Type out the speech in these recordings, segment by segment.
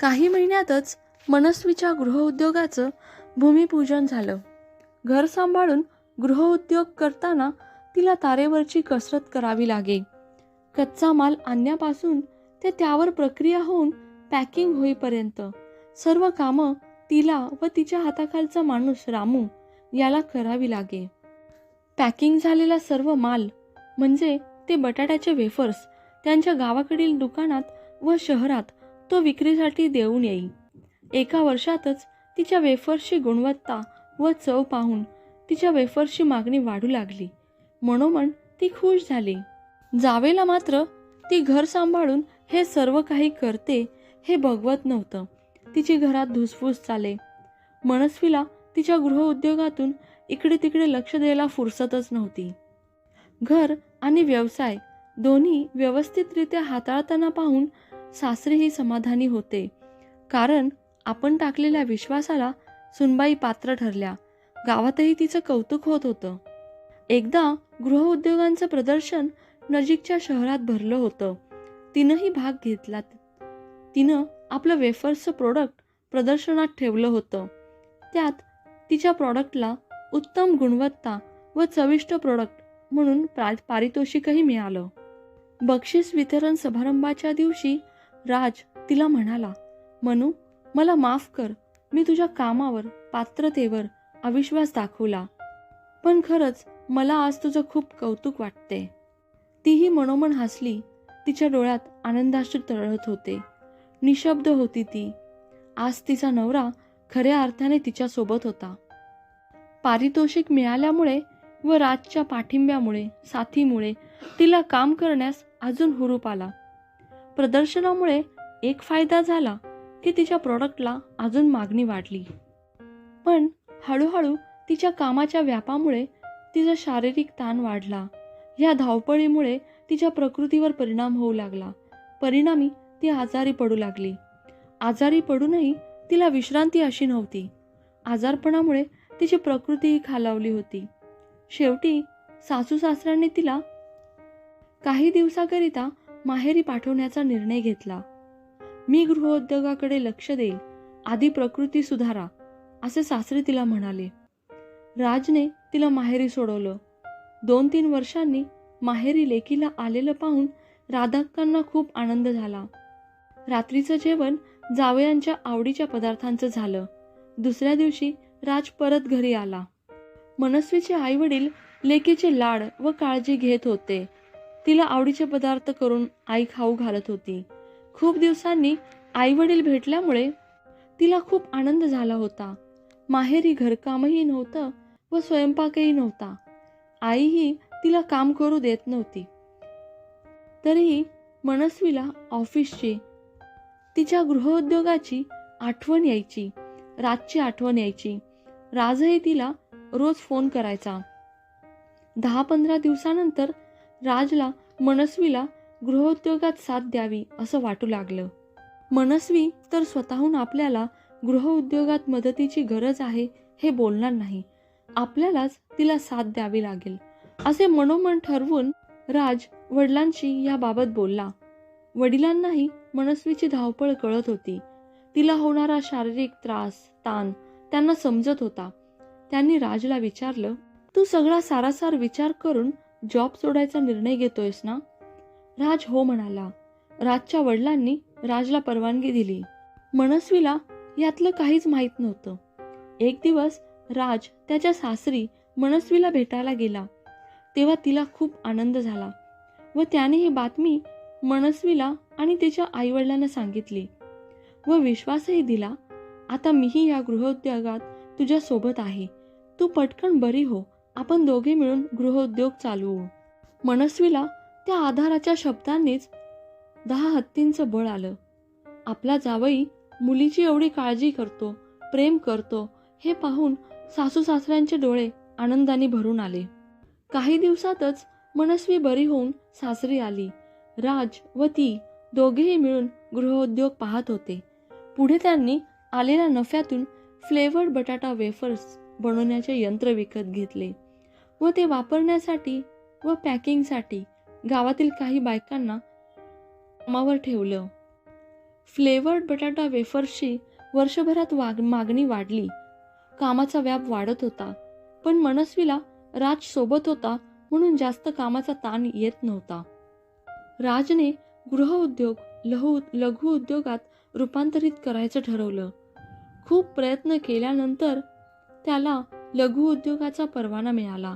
काही महिन्यातच मनस्वीच्या गृहउद्योगाचं भूमिपूजन झालं. घर सांभाळून गृहउद्योग करताना तिला तारेवरची कसरत करावी लागे. कच्चा माल आणण्यापासून ते त्यावर प्रक्रिया होऊन पॅकिंग होईपर्यंत सर्व कामं तिला व तिच्या हाताखालचा माणूस रामू याला करावी लागे. पॅकिंग झालेला सर्व माल म्हणजे ते बटाट्याचे वेफर्स त्यांच्या गावाकडील दुकानात व शहरात तो विक्रीसाठी देऊन येई. एका वर्षातच तिच्या वेफर्सची गुणवत्ता व चव पाहून तिच्या वेफर्सची मागणी वाढू लागली. मनोमन ती खुश झाली. जावेला मात्र ती घर सांभाळून हे सर्व काही करते हे भगवत नव्हतं. तिची घरात धुसफूस चाले. मनस्वीला तिच्या गृहउद्योगातून इकडे तिकडे लक्ष द्यायला फुरसतच नव्हती. घर आणि व्यवसाय दोन्ही व्यवस्थितरित्या हाताळताना पाहून सासरेही समाधानी होते. कारण आपण टाकलेल्या विश्वासाला सुनबाई पात्र ठरल्या. गावातही तिचं कौतुक होत होतं. एकदा गृहउद्योगांचं प्रदर्शन नजीकच्या शहरात भरलं होतं. तिनंही भाग घेतला तिनं आपलं वेफर्सचं प्रोडक्ट प्रदर्शनात ठेवलं होतं. त्यात तिच्या प्रॉडक्टला उत्तम गुणवत्ता व चविष्ट प्रोडक्ट म्हणून प्रा पारितोषिकही मिळालं. बक्षीस वितरण समारंभाच्या दिवशी राज तिला म्हणाला मनू मला माफ कर. मी तुझ्या कामावर पात्रतेवर अविश्वास दाखवला. पण खरंच मला आज तुझं खूप कौतुक वाटते. तीही मनोमन हसली. तिच्या डोळ्यात आनंदाश्रू तळत होते. निशब्द होती ती. आज तिचा नवरा खऱ्या अर्थाने तिच्यासोबत होता. पारितोषिक मिळाल्यामुळे व राजच्या पाठिंब्यामुळे साथीमुळे तिला काम करण्यास अजून हुरूप आला. प्रदर्शनामुळे एक फायदा झाला की तिच्या प्रॉडक्टला अजून मागणी वाढली. पण हळूहळू तिच्या कामाच्या व्यापामुळे तिचा शारीरिक ताण वाढला. या धावपळीमुळे तिच्या प्रकृतीवर परिणाम होऊ लागला. परिणामी ती आजारी पडू लागली. आजारी पडूनही तिला विश्रांती अशी नव्हती. आजारपणामुळे तिची प्रकृतीही खालावली होती. शेवटी सासू सासऱ्यांनी तिला काही दिवसाकरिता माहेरी पाठवण्याचा निर्णय घेतला. मी गृहोद्योगाकडे लक्ष देईल. आधी प्रकृती सुधारा असे सासरे तिला म्हणाले. राजने तिला माहेरी सोडवलं. दोन तीन वर्षांनी माहेरी लेकीला आलेलं पाहून राधाक्कांना खूप आनंद झाला. रात्रीचं जेवण जावयांच्या आवडीच्या पदार्थांचं झालं. दुसऱ्या दिवशी राज परत घरी आला. मनस्वीचे आईवडील लेकीचे लाड व काळजी घेत होते. तिला आवडीचे पदार्थ करून आई खाऊ घालत होती. खूप दिवसांनी आई वडील भेटल्यामुळे तिला खूप आनंद झाला होता. माहेरी घरकामही नव्हतं व स्वयंपाकही नव्हता. आईही तिला काम करू देत नव्हती. तरीही मनस्वीला ऑफिसची तिच्या गृहउद्योगाची आठवण यायची रातची आठवण यायची. राजही तिला रोज फोन करायचा. दहा पंधरा दिवसानंतर राजला मनस्वीला गृहउद्योगात साथ द्यावी असं वाटू लागलं. मनस्वी तर स्वतःहून आपल्याला गृहउद्योगात मदतीची गरज आहे हे बोलणार नाही. आपल्यालाच तिला साथ द्यावी लागेल. असे मनोमन ठरवून राज वडिलांशी याबाबत बोलला. वडिलांनाही मनस्वीची धावपळ कळत होती. तिला होणारा शारीरिक त्रास ताण त्यांना समजत होता. त्यांनी राजला विचारलं तू सगळा सारासार विचार करून जॉब सोडायचा निर्णय घेतोयस ना? राज हो म्हणाला. राजच्या वडिलांनी राजला परवानगी दिली. मनस्वीला यातलं काहीच माहीत नव्हतं. एक दिवस राज त्याच्या सासरी मनस्वीला भेटायला गेला. तेव्हा तिला खूप आनंद झाला व त्याने ही बातमी मनस्वीला आणि तिच्या आईवडिलांना सांगितली व विश्वासही दिला आता मीही या गृहोद्योगात तुझ्यासोबत आहे. तू पटकन बरी हो. आपण दोघे मिळून गृहोद्योग चालवू. मनस्वीला त्या आधाराच्या शब्दांनीच दहा हत्तींचं बळ आलं. आपला जावई मुलीची एवढी काळजी करतो प्रेम करतो हे पाहून सासू सासऱ्यांचे डोळे आनंदाने भरून आले. काही दिवसातच मनस्वी बरी होऊन सासरी आली. राज व ती दोघेही मिळून गृहोद्योग पाहत होते. पुढे त्यांनी आलेल्या नफ्यातून फ्लेवर्ड बटाटा वेफर्स बनवण्याचे यंत्र विकत घेतले. व ते वापरण्यासाठी व पॅकिंगसाठी गावातील काही बायकांना कामावर ठेवलं. फ्लेवर्ड बटाटा वेफर्सची वर्षभरात वाग मागणी वाढली. कामाचा व्याप वाढत होता पण मनस्वीला राज सोबत होता म्हणून जास्त कामाचा ताण येत नव्हता. राजने गृहउद्योग लघु लघु उद्योगात रूपांतरित करायचं ठरवलं. खूप प्रयत्न केल्यानंतर त्याला लघु उद्योगाचा परवाना मिळाला.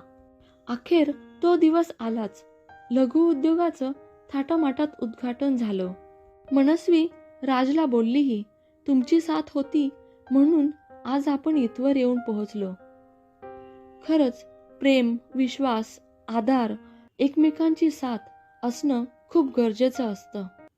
अखेर तो दिवस आलाच. लघु उद्योगाचं थाटामाटात उद्घाटन झालं. मनस्वी राजला बोललीही तुमची साथ होती म्हणून आज आपण इथवर येऊन पोहोचलो. खरंच प्रेम विश्वास आधार एकमेकांची साथ असणं खूप गरजेचं असतं.